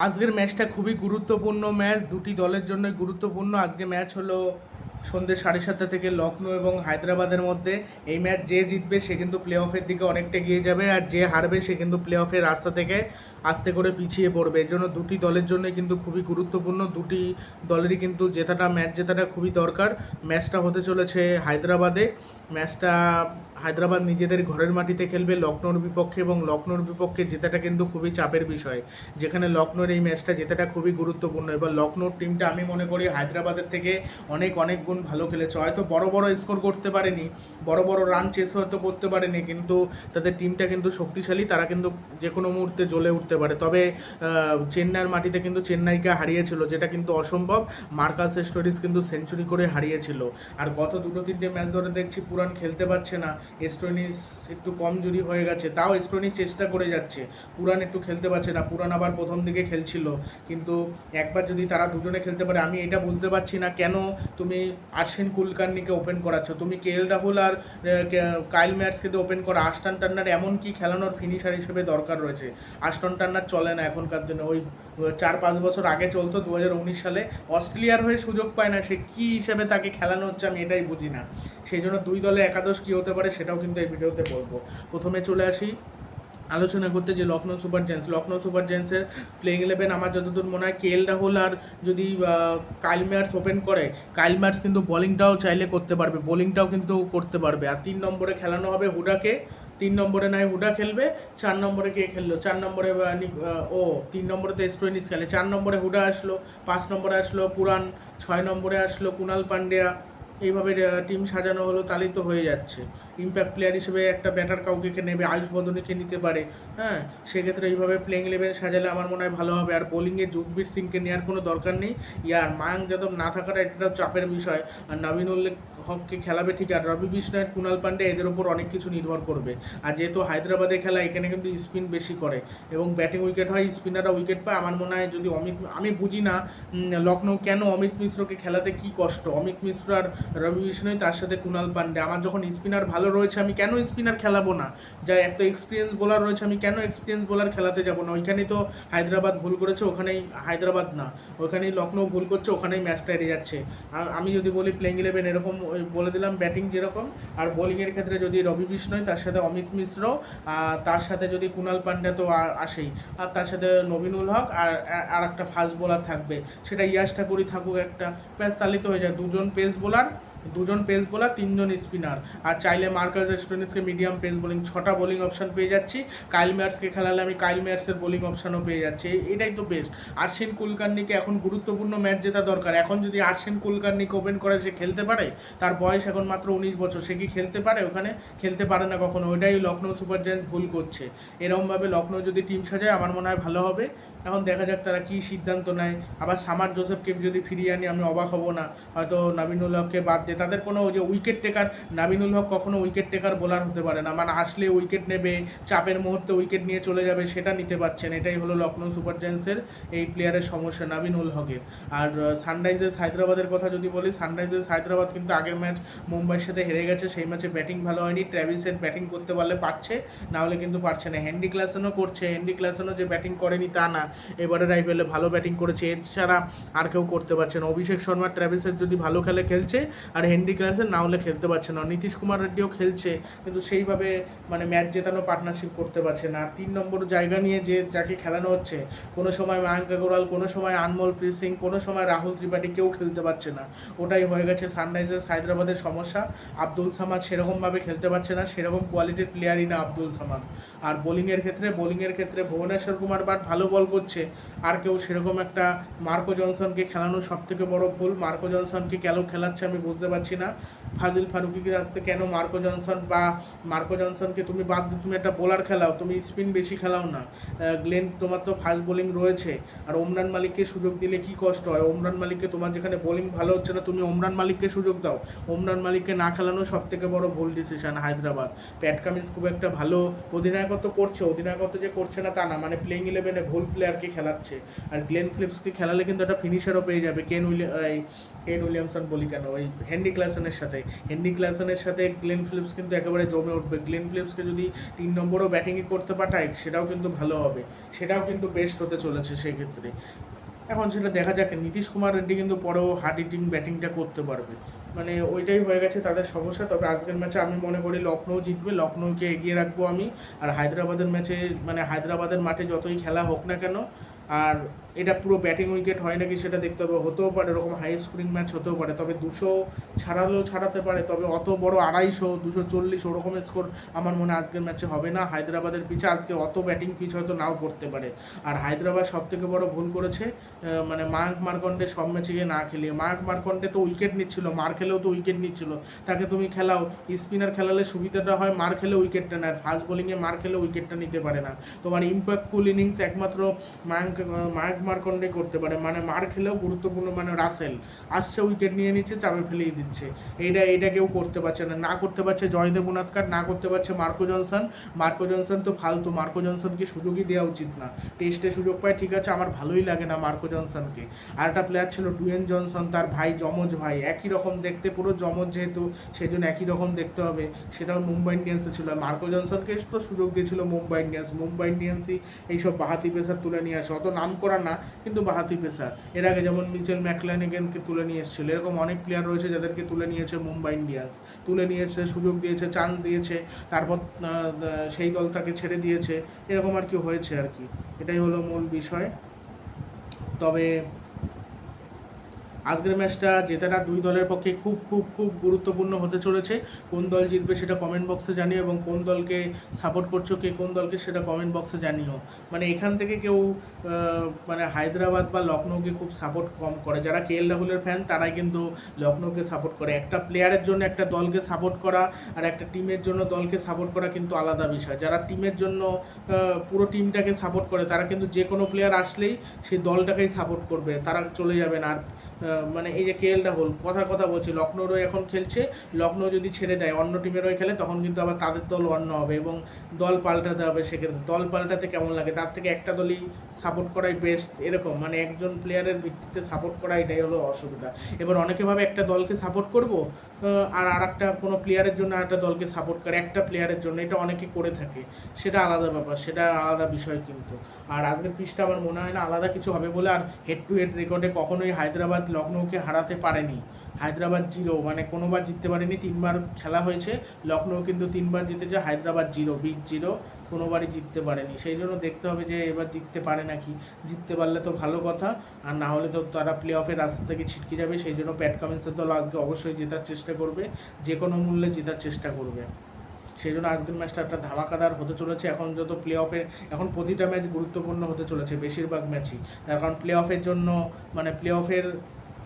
আজকের ম্যাচটা খুবই গুরুত্বপূর্ণ ম্যাচ। দুটি দলের জন্যই গুরুত্বপূর্ণ। আজকে ম্যাচ হলো সন্ধ্যে সাড়ে সাতটা থেকে লখনৌ এবং হায়দ্রাবাদের মধ্যে এই ম্যাচ যে জিতবে সে কিন্তু প্লে অফের দিকে অনেকটা এগিয়ে যাবে আর যে হারবে সে কিন্তু প্লে অফের রাস্তা থেকে আস্তে করে পিছিয়ে পড়বে। এর জন্য দুটি দলের জন্যই কিন্তু খুবই গুরুত্বপূর্ণ। দুটি দলেরই কিন্তু জেতাটা, ম্যাচ জেতাটা খুবই দরকার। ম্যাচটা হতে চলেছে হায়দ্রাবাদে। ম্যাচটা হায়দ্রাবাদ নিজেদের ঘরের মাটিতে খেলবে লখনৌর বিপক্ষে এবং লখনৌর বিপক্ষে জেতাটা কিন্তু খুবই চাপের বিষয়। যেখানে লখনৌর এই ম্যাচটা জেতাটা খুবই গুরুত্বপূর্ণ। এবার লখনৌর টিমটা আমি মনে করি হায়দ্রাবাদের থেকে অনেক অনেক গুণ ভালো খেলেছে। হয়তো বড় বড় স্কোর করতে পারেনি, বড় বড় রান চেস হয়তো করতে পারেনি, কিন্তু তাদের টিমটা কিন্তু শক্তিশালী, তারা কিন্তু যে কোনো মুহূর্তে জ্বলে উঠতে পারে। তবে চেন্নাইয়ের মাটিতে কিন্তু চেন্নাইকে হারিয়েছিল, যেটা কিন্তু অসম্ভব। মার্কাস স্টোরিজ কিন্তু সেঞ্চুরি করে হারিয়েছিল। আর গত দুটো তিনটে ম্যাচ ধরে দেখছি, পুরান খেলতে পারছে না। স্টোনিস একটু কমজোরি হয়ে গেছে, তাও স্টোনিস চেষ্টা করে যাচ্ছে। পুরান একটু খেলতে পারছে না, পুরান আবার প্রথম দিকে খেলছিল। কিন্তু একবার যদি তারা দুজনে খেলতে পারে, আমি এটা বুঝতে পারছি না, কেন তুমি আর্শেন কুলকার্নিকে ওপেন করাচ্ছ। তুমি কে এল রাহুল আর কাইল ম্যাটসকে তো ওপেন করো। আস্টান টান্নার এমন কি খেলানোর ফিনিশার হিসেবে দরকার রয়েছে? আস্টন টান্নার চলে না এখনকার দিনে। ওই চার পাঁচ বছর আগে চলতো দু উনিশ সালে। অস্ট্রেলিয়ার হয়ে সুযোগ পায় না। সে কী হিসেবে তাকে খেলানো হচ্ছে আমি এটাই বুঝি না। সেই জন্য দুই দলে একাদশ কী হতে পারে সেটাও কিন্তু এই ভিডিওতে বলব। প্রথমে চলে আসি। আলোচনা করতে যে Lucknow super giants. Lucknow super জেন্টসের playing eleven আমার যতদূর মনে হয় কে এল রাহুল আর যদি আহ, কাইল ম্যাটস ওপেন করে কাইল ম্যাটস কিন্তু বোলিংটাও চাইলে করতে পারবে বোলিংটাও কিন্তু করতে পারবে। আর তিন নম্বরে খেলানো হবে হুডাকে তিন নম্বরে নয় হুডা খেলবে চার নম্বরে কে খেললো? চার নম্বরে ও তিন নম্বরে তো স্টোইনিস খেলে। চার নম্বরে হুডা আসলো পাঁচ নম্বরে আসলো পুরান ছয় নম্বরে আসলো কুনাল পান্ডিয়া। এইভাবে টিম সাজানো হলো, তাহলেই তো হয়ে যাচ্ছে। ইম্প্যাক্ট প্লেয়ার হিসেবে একটা ব্যাটার কাউকে কে নেবে, আয়ুষ বদনীকে নিতে পারে হ্যাঁ? সেক্ষেত্রে এইভাবে প্লেইং ইলেভেন সাজালে আমার মনে হয় ভালো হবে। আর বোলিংয়ে যুগবীর সিংকে নেওয়ার কোনো দরকার নেই। ইয়ার মায়াঙ্ক যাদব না থাকাটা একটা চাপের বিষয়। আর নবীন উল্লেখ হককে খেলাবে ঠিক, আর রবি বিষ্ণয় কুনাল পান্ডে এদের উপর অনেক কিছু নির্ভর করবে। আর যেহেতু হায়দ্রাবাদে খেলা, এখানে কিন্তু স্পিন বেশি করে। এবং ব্যাটিং উইকেট হয় স্পিনাররা উইকেট পায়। আমার মনে হয় যদি অমিত, আমি বুঝি না লখনৌ কেন অমিত মিশ্রকে খেলাতে কি কষ্ট? অমিত মিশ্র আর রবি বিষ্ণয় তার সাথে কুনাল পান্ডে। আমার যখন স্পিনার ভালো রয়েছে, আমি কেন স্পিনার খেলাবো না? যা এত এক্সপিরিয়েন্স বোলার রয়েছে, আমি কেন এক্সপিরিয়েন্স বোলার খেলাতে যাব না? ওইখানেই তো হায়দ্রাবাদ ভুল করেছে, ওখানেই হায়দ্রাবাদ না। ওখানেই লখনৌ ভুল করছে, ওখানেই ম্যাচটা হেরে যাচ্ছে। আমি যদি বলি প্লেইং ইলেভেন এরকম বলে দিলাম ব্যাটিং যেরকম, আর বোলিংয়ের ক্ষেত্রে যদি রবি বিষ্ণয় তার সাথে অমিত মিশ্র তার সাথে যদি কুনাল পান্ডে তো আসেই। আর তার সাথে নবীনুল হক, আর আর একটা ফাস্ট বোলার থাকবে। সেটা ইয়াস ঠাকুরই থাকুক একটা। ব্যাস, তাহলেই তো হয়ে যায়। দুজন পেস বোলার দুজন পেস বোলার তিনজন স্পিনার আর চাইলে মার্কাস স্টোনিসকে মিডিয়াম পেস বোলিং ছটা বোলিং অপশন পেয়ে যাচ্ছি। কাইল ম্যাটসকে খেলালে আমি কাইল ম্যাটসের বোলিং অপশনও পেয়ে যাচ্ছি। এটাই তো বেস্ট আর্শেন কুলকার্নিকে এখন গুরুত্বপূর্ণ ম্যাচ জেতা দরকার। এখন যদি আর্শেন কুলকার্নিকে ওপেন করে সে খেলতে পারে, তার বয়স এখন মাত্র উনিশ বছর। সে কি খেলতে পারে ওখানে? খেলতে পারে না কখনো। ওইটাই লখনৌ সুপার জায়ান্ট ভুল করছে। এরকমভাবে লখনৌ যদি টিম সাজায়, আমার মনে হয় ভালো হবে। এখন দেখা যাক তারা কী সিদ্ধান্ত নেয়। আবার সামার জোসেফকে যদি ফিরিয়ে আনি, আমি অবাক হব না। হয়তো নাবিনুল হককে বাদ দিয়ে তাদের কোনো যে উইকেট টেকার নাবিনুল হক কখনো উইকেট টেকার বোলার হতে পারে না। মানে আসলে উইকেট নেবে, চাপের মুহূর্তে উইকেট নিয়ে চলে যাবে, সেটা নিতে পারছেন। এটাই হলো লখনৌ সুপার জায়ান্টসের এই প্লেয়ারের সমস্যা, নাবিনুল হকের। আর সানরাইজার্স হায়দ্রাবাদের কথা যদি বলি, সানরাইজার্স হায়দ্রাবাদ কিন্তু আগের ম্যাচ মুম্বাইয়ের সাথে হেরে গেছে। সেই ম্যাচে ব্যাটিং ভালো হয়নি। ট্র্যাভিসের ব্যাটিং করতে পারলে পারছে না হলে কিন্তু পারছে না। হ্যান্ডি ক্লাসেনও করছে। হ্যান্ডি ক্লাসেনও যে ব্যাটিং করেনি তা না। এবারের আইপিএলে ভালো ব্যাটিং করেছে, এছাড়া আর কেউ করতে পারছে না। অভিষেক শর্মা, ট্র্যাভিসের যদি ভালো খেলে খেলছে, আর হেনরি ক্লাসের না হলে খেলতে পারছে না। নীতিশ কুমার রেড্ডিও খেলছে, কিন্তু সেইভাবে মানে ম্যাচ জেতানো পার্টনারশিপ করতে পারছে না। আর তিন নম্বর জায়গা নিয়ে যে যাকে খেলানো হচ্ছে, কোনো সময় মায়াঙ্ক আগরওয়াল কোনো সময় আনমোল, প্রীত সিং, কোনো সময় রাহুল ত্রিপাঠী কেউ খেলতে পারছে না। ওটাই হয়ে গেছে সানরাইজার্স হায়দ্রাবাদের সমস্যা। আব্দুল সামাদ সেরকমভাবে খেলতে পারছে না, সেরকম কোয়ালিটির প্লেয়ারই না আব্দুল সামাদ। আর বোলিংয়ের ক্ষেত্রে বোলিংয়ের ক্ষেত্রে ভুবনেশ্বর কুমার বাট ভালো বল করছে। আর কেউ সেরকম একটা মার্কো জনসনকে খেলানো সব থেকে বড় ভুল। মার্কো জনসনকে কেন খেলাচ্ছে আমি বুঝতে পারছি না। ফাজিল ফারুকিকে রাখতে কেন মার্কো জনসন বা মার্কো জনসনকে তুমি বাদ দিয়ে তুমি একটা বোলার খেলাও, তুমি স্পিন বেশি খেলাও না। গ্লেন তোমার তো ফাস্ট বোলিং রয়েছে। আর ওমরান মালিককে সুযোগ দিলে কি কষ্ট হয়? ওমরান মালিককে তোমার যেখানে বোলিং ভালো হচ্ছে না, তুমি ওমরান মালিককে সুযোগ দাও। ওমরান মালিককে না খেলানো সব থেকে বড় ভুল ডিসিশন হায়দ্রাবাদ। প্যাট কামিন্স খুব একটা ভালো অধিনায়কত্ব করছে। অধিনায়কত্ব যে করছে না তা না। মানে প্লেইং ইলেভেনে ভুল প্লেয়ারকে খেলাচ্ছে। আর গ্লেন ফিলিপসকে খেলালে কিন্তু একটা ফিনিশারও পেয়ে যাবে। কেন কেন উইলিয়ামসন বলি কেন? ওই হেনরি ক্লাসনের সাথে। হেনরি ক্লাসনের সাথে গ্লেন ফিলিপস কিন্তু একেবারে জমে উঠবে। গ্লেন ফিলিপসকে যদি তিন নম্বরও ব্যাটিংয়ে করতে পাঠায়, সেটাও কিন্তু ভালো হবে। সেটাও কিন্তু বেস্ট হতে চলেছে সেই ক্ষেত্রে। এখন সেটা দেখা যাক, নীতিশ কুমার রেড্ডি কিন্তু পরেও হার্ড হিটিং ব্যাটিংটা করতে পারবে। মানে ওইটাই হয়ে গেছে তাদের সমস্যা, তবে আজকের ম্যাচে আমি মনে করি লখনৌ জিতবে লখনৌকে এগিয়ে রাখব আমি। আর হায়দ্রাবাদের ম্যাচে মানে হায়দ্রাবাদের মাঠে যতই খেলা হোক না কেন আর এটা পুরো ব্যাটিং উইকেট হয় নাকি সেটা দেখতে হবে। হতেও পারে এরকম হাই স্কোরিং ম্যাচ হতেও পারে, তবে দুশো ছাড়ালেও ছাড়াতে পারে, তবে অত বড় আড়াইশো, দুশো চল্লিশ ওরকম স্কোর আমার মনে আজকের ম্যাচে হবে না। হায়দ্রাবাদের পিছে আজকে অত ব্যাটিং পিচ হয়তো নাও পড়তে পারে। আর হায়দ্রাবাদ সব থেকে বড় ভুল করেছে মানে মায়াঙ্ক মার্কণ্ডে সব ম্যাচে গিয়ে না খেলিয়ে। মায়াঙ্ক মার্কণ্ডে তো উইকেট নিচ্ছিল, মার খেলেও তো উইকেট নিচ্ছিল। তাকে তুমি খেলাও স্পিনার খেলালে সুবিধাটা হয় মার খেলে উইকেটটা নেয় ফাস্ট বোলিংয়ে মার খেলে উইকেটটা নিতে পারে না। তোমার ইম্প্যাক্টফুল ইনিংস একমাত্র মায়াঙ্ক মায়াঙ্ক মার্কন্ডে করতে পারে। মানে মার খেলেও গুরুত্বপূর্ণ মানে রাসেল। আসছে উইকেট নিয়ে নিচ্ছে, চাপে ফেলেই দিচ্ছে। এইটা এইটা কেউ করতে পারছে না। না করতে পারছে জয়দেব উনাদকার না করতে পারছে মার্কো জনসন। মার্কো জনসন তো ফালতু। মার্কো জনসনকে সুযোগই দেওয়া উচিত না। টেস্টে সুযোগ পায়, ঠিক আছে, আমার ভালোই লাগে না মার্কো জনসনকে। আর একটা প্লেয়ার ছিল ডুয়েন জনসন, তার ভাই যমজ ভাই। একই রকম দেখতে, পুরো যমজ যেহেতু সেই জন্য একই রকম দেখতে হবে। সেটাও মুম্বাই ইন্ডিয়ান্সে ছিল। মার্কো জনসনকে তো সুযোগ দিয়েছিল মুম্বাই ইন্ডিয়ান্স। মুম্বাই ইন্ডিয়ান্সই এইসব বাহাতি পেসার তুলে নিয়ে আসে। অত নাম করা না, কিন্তু বাহাতি পেসার। এর আগে যেমন মিচেল ম্যাকলানিগেনকে তুলে নিয়ে এসেছিল, এরকম অনেক প্লেয়ার রয়েছে যাদেরকে তুলে নিয়েছে মুম্বাই ইন্ডিয়ান্স। তুলে নিয়েছে সুযোগ দিয়েছে চান্স দিয়েছে, তারপর সেই দল তাকে ছেড়ে দিয়েছে, এরকম আর কি হয়েছে আর কি। এটাই হলো মূল বিষয়। তবে আজকের ম্যাচটা জেতাটা দুই দলের পক্ষে খুব খুব খুব গুরুত্বপূর্ণ হতে চলেছে। কোন দল জিতবে সেটা কমেন্ট বক্সে জানিও এবং কোন দলকে সাপোর্ট করছ কে, কোন দলকে সেটা কমেন্ট বক্সে জানিও। মানে এখান থেকে কেউ মানে হায়দ্রাবাদ বা লখনৌকে খুব সাপোর্ট কম করে। যারা কে এল রাহুলের ফ্যান তারাই কিন্তু লখনৌকে সাপোর্ট করে। একটা প্লেয়ারের জন্য একটা দলকে সাপোর্ট করা আর একটা টিমের জন্য দলকে সাপোর্ট করা কিন্তু আলাদা বিষয়। যারা টিমের জন্য পুরো টিমটাকে সাপোর্ট করে, তারা কিন্তু যে কোনো প্লেয়ার আসলেই সেই দলটাকেই সাপোর্ট করবে। তারা চলে যাবে না। আর মানে এই যে কে এল রাহুল কথার কথা বলছি, লখনৌরও এখন খেলছে, লখনৌ যদি ছেড়ে দেয়, অন্য টিমের হয়ে খেলে, তখন কিন্তু আবার তাদের দল অন্য হবে এবং দল পাল্টাতে হবে সেক্ষেত্রে। দল পাল্টাতে কেমন লাগে? তার থেকে একটা দলই সাপোর্ট করাই বেস্ট এরকম। মানে একজন প্লেয়ারের ভিত্তিতে সাপোর্ট করা এটাই হলো অসুবিধা। এবার অনেকে ভাবে একটা দলকে সাপোর্ট করব আর আর একটা কোনো প্লেয়ারের জন্য আর একটা দলকে সাপোর্ট করে, একটা প্লেয়ারের জন্য। এটা অনেকে করে থাকে। সেটা আলাদা ব্যাপার, সেটা আলাদা বিষয় কিন্তু। আর আজকের পিচটা আমার মনে হয় না আলাদা কিছু হবে বলে আর হেড টু হেড রেকর্ডে কখনোই হায়দ্রাবাদ লখনৌকে হারাতে পারেনি। হায়দ্রাবাদ জিরো মানে কোনোবার জিততে পারেনি, তিনবার খেলা হয়েছে। লখনৌ কিন্তু তিনবার জিতেছে, হায়দ্রাবাদ জিরো বিগ জিরো, কোনোবারই জিততে পারেনি। সেই জন্য দেখতে হবে যে এবার জিততে পারে নাকি। জিততে পারলে তো ভালো কথা, আর না হলে তো তারা প্লে অফের রাস্তা থেকে ছিটকে যাবে। সেই জন্য প্যাট কামিন্সের দল আজকে অবশ্যই জেতার চেষ্টা করবে, যে কোনো মূল্যে জেতার চেষ্টা করবে। সেই জন্য আজকের ম্যাচটা একটা ধামাকাদার হতে চলেছে। এখন যত প্লে অফের এখন প্রতিটা ম্যাচ গুরুত্বপূর্ণ হতে চলেছে, বেশিরভাগ ম্যাচই। তার কারণ প্লে অফের জন্য মানে প্লে অফের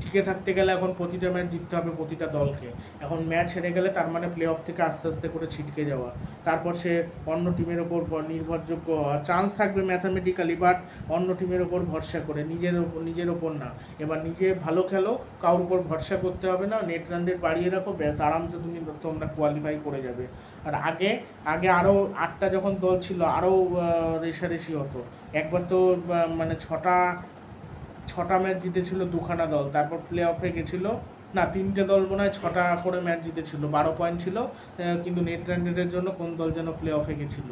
টিকে থাকতে গেলে এখন প্রতিটা ম্যাচ জিততে হবে প্রতিটা দলকে। এখন ম্যাচ হেরে গেলে তার মানে প্লে অফ থেকে আস্তে আস্তে করে ছিটকে যাওয়া। তারপর সে অন্য টিমের ওপর নির্ভরযোগ্য চান্স থাকবে ম্যাথামেটিক্যালি বাট অন্য টিমের ওপর ভরসা করে। নিজের ওপর নিজের ওপর না। এবার নিজে ভালো খেলো, কারোর উপর ভরসা করতে হবে না। নেট রান রেট বাড়িয়ে রাখো, ব্যাস, আরামসে তুমি তোমরা কোয়ালিফাই করে যাবে। আর আগে আগে আরও আটটা যখন দল ছিল আরও রেশারেশি হতো। একবার তো মানে ছটা ছটা ম্যাচ জিতেছিল দুখানা দল, তারপর প্লে অফে গেছিল। না, তিনটে দল মনে হয় ছটা করে ম্যাচ জিতেছিল, বারো পয়েন্ট ছিল। কিন্তু নেট রান জন্য কোন দল যেন প্লে অফে গেছিল।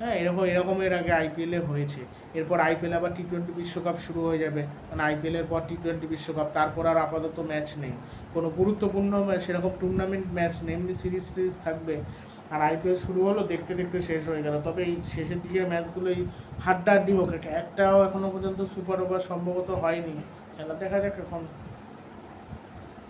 হ্যাঁ এরকম এরকম এর আগে আইপিএলে হয়েছে। এরপর আইপিএল আবার টি টোয়েন্টি বিশ্বকাপ শুরু হয়ে যাবে। মানে আইপিএলের পর টি টোয়েন্টি বিশ্বকাপ, তারপর আর আপাতত ম্যাচ নেই। কোনো গুরুত্বপূর্ণ, সেরকম টুর্নামেন্ট ম্যাচ নেই। এমনি সিরিজ সিরিজ থাকবে। আর আইপিএল শুরু হলো, দেখতে দেখতে শেষ হয়ে গেল। তবে এই শেষের দিকের ম্যাচগুলো এই হাড্ডাহাড্ডি হোক একটাও এখনও পর্যন্ত সুপার ওভার সম্ভবত হয়নি। খেলা দেখা যাক এখন।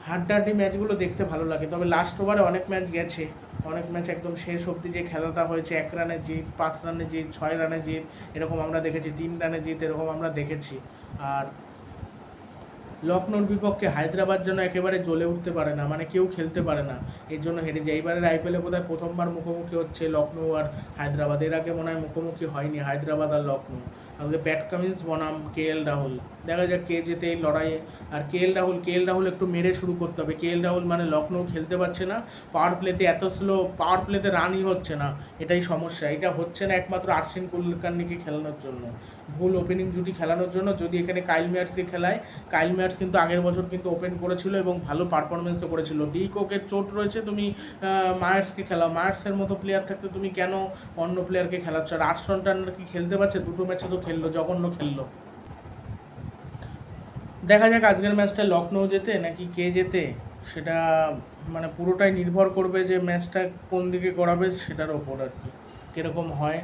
হাড্ডাহাড্ডি ম্যাচগুলো দেখতে ভালো লাগে। তবে লাস্ট ওভারে অনেক ম্যাচ গেছে। অনেক ম্যাচ একদম শেষ অবধি যে খেলাটা হয়েছে, এক রানে জিত, পাঁচ রানে জিত, ছয় রানে জিত, এরকম আমরা দেখেছি, তিন রানে জিত, এরকম আমরা দেখেছি। আর লখনৌর বিপক্ষে হায়দ্রাবাদ যেন একেবারে জ্বলে উঠতে পারে না মানে কেউ খেলতে পারে না। এর জন্য হেরে যায়। এইবারের আইপিএলে বোধহয় প্রথমবার মুখোমুখি হচ্ছে লখনৌ আর হায়দ্রাবাদ। এর আগে মনে হয় মুখোমুখি হয়নি হায়দ্রাবাদ আর লখনৌ। আজকে প্যাট কামিন্স, বনাম, কে এল রাহুল। দেখা যাক কে যেতে এই লড়াইয়ে। আর কে এল রাহুল, কে এল রাহুল একটু মেরে শুরু করতে হবে। কে এল রাহুল মানে লখনৌ খেলতে পারছে না। পাওয়ার প্লেতে এত স্লো, পাওয়ার প্লেতে রানই হচ্ছে না। এটাই সমস্যা। এটা হচ্ছে না একমাত্র আর্শিন কুলকার্নিকে খেলানোর জন্য। ভুল ওপেনিং জুটি খেলানোর জন্য যদি এখানে কাইল মেয়ার্সকে খেলায়, কাইল মেয়ার্স কিন্তু আগের বছর কিন্তু ওপেন করেছিল এবং ভালো পারফরমেন্সও করেছিল। ডি কোকের চোট রয়েছে, তুমি মায়ার্সকে খেলাও। মায়ার্সের মতো প্লেয়ার থাকতে তুমি কেন অন্য প্লেয়ারকে খেলাচ্ছ? আর আটশন টান্নার কি খেলতে পারছে? দুটো ম্যাচে তো খেললো, জঘন্য খেললো। দেখা যাক আজকের ম্যাচটা লখনৌ যেতে নাকি কে যেতে সেটা মানে পুরোটাই নির্ভর করবে যে ম্যাচটা কোন দিকে করাবে সেটার ওপর আর কি। কীরকম হয়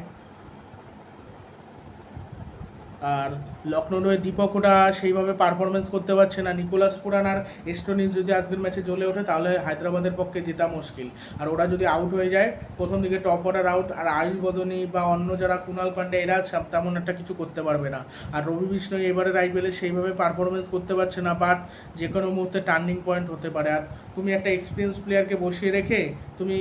আর লখনৌর দীপক ওটা সেইভাবে পারফরমেন্স করতে পারছে না। নিকোলাস পুরান আর এস্টোনিস যদি আজকের ম্যাচে জ্বলে ওঠে, তাহলে হায়দ্রাবাদের পক্ষে জেতা মুশকিল। আর ওরা যদি আউট হয়ে যায়, প্রথম দিকে টপ অর্ডার আউট আর আয়ুষ বদনী বা অন্য যারা কুণাল পান্ডে, এরা তেমন একটা কিছু করতে পারবে না। আর রবি বিষ্ণয় এবারের আইপিএলে সেইভাবে পারফরমেন্স করতে পারছে না বাট যে কোনো মুহূর্তে টার্নিং পয়েন্ট হতে পারে। আর তুমি একটা এক্সপিরিয়েন্স প্লেয়ারকে বসিয়ে রেখে, তুমি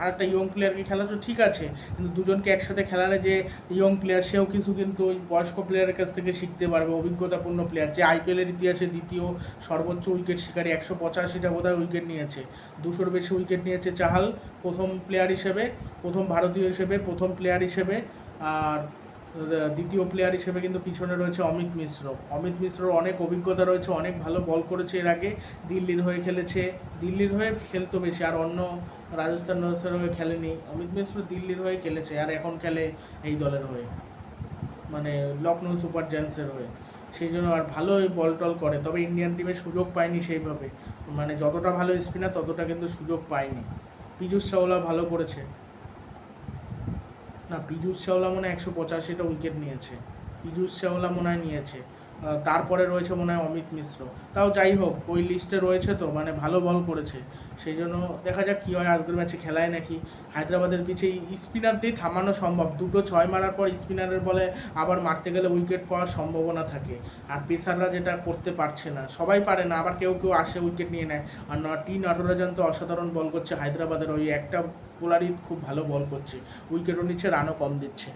আর একটা ইয়ং প্লেয়ারকে খেলাচ্ছ, ঠিক আছে। কিন্তু দুজনকে একসাথে খেলালে যে ইয়ং প্লেয়ার সেও কিছু কিন্তু ওই বয়স্ক প্লেয়ারের কাছ থেকে শিখতে পারবে, অভিজ্ঞতাপূর্ণ প্লেয়ার যে আইপিএলের ইতিহাসে দ্বিতীয় সর্বোচ্চ উইকেট শিকারী, একশো পঁচাশিটা বোধহয় উইকেট নিয়েছে। দুশোর বেশি উইকেট নিয়েছে চাহাল, প্রথম প্লেয়ার হিসেবে, প্রথম ভারতীয় হিসেবে, প্রথম প্লেয়ার হিসেবে, আর দ্বিতীয় প্লেয়ার হিসেবে কিন্তু পিছনে রয়েছে অমিত মিশ্র। অমিত মিশ্রর অনেক অভিজ্ঞতা রয়েছে, অনেক ভালো বল করেছে এর আগে। দিল্লির হয়ে খেলেছে, দিল্লির হয়ে খেলতো বেশি, আর অন্য রাজস্থান রয়্যালসের হয়ে খেলেনি। অমিত মিশ্র দিল্লির হয়ে খেলেছে, আর এখন খেলে এই দলের হয়ে। মানে লখনৌ সুপার জায়ান্টসের হয়ে। সেই জন্য আর ভালোই বল টল করে, তবে ইন্ডিয়ান টিমে সুযোগ পায়নি সেইভাবে। মানে যতটা ভালো স্পিনার ততটা কিন্তু সুযোগ পায়নি। পীযুষ চাওলা ভালো করেছে। না, পীযুষ চাওলা মনে হয় একশো পঁচাশিটা উইকেট নিয়েছে। পীযুষ চাওলা মনে হয় নিয়েছে। তারপরে রয়েছে মনে হয় অমিত মিশ্র। তাও যাই হোক, ওই লিস্টে রয়েছে তো মানে ভালো বল করেছে। সেই জন্য দেখা যাক কী হয়, আজকের ম্যাচে খেলায় নাকি। হায়দ্রাবাদের পিছে স্পিনার দিয়ে থামানো সম্ভব। দুটো ছয় মারার পর স্পিনারের বলে আবার মারতে গেলে উইকেট পাওয়ার সম্ভাবনা থাকে। আর পেসাররা যেটা করতে পারছে না। সবাই পারে না, আবার কেউ কেউ আসে উইকেট নিয়ে নেয়। আর ন, টি নটরাজন তো অসাধারণ বল করছে হায়দ্রাবাদের। ওই একটা বোলারই খুব ভালো বল করছে। উইকেটও নিচ্ছে রানও কম দিচ্ছে।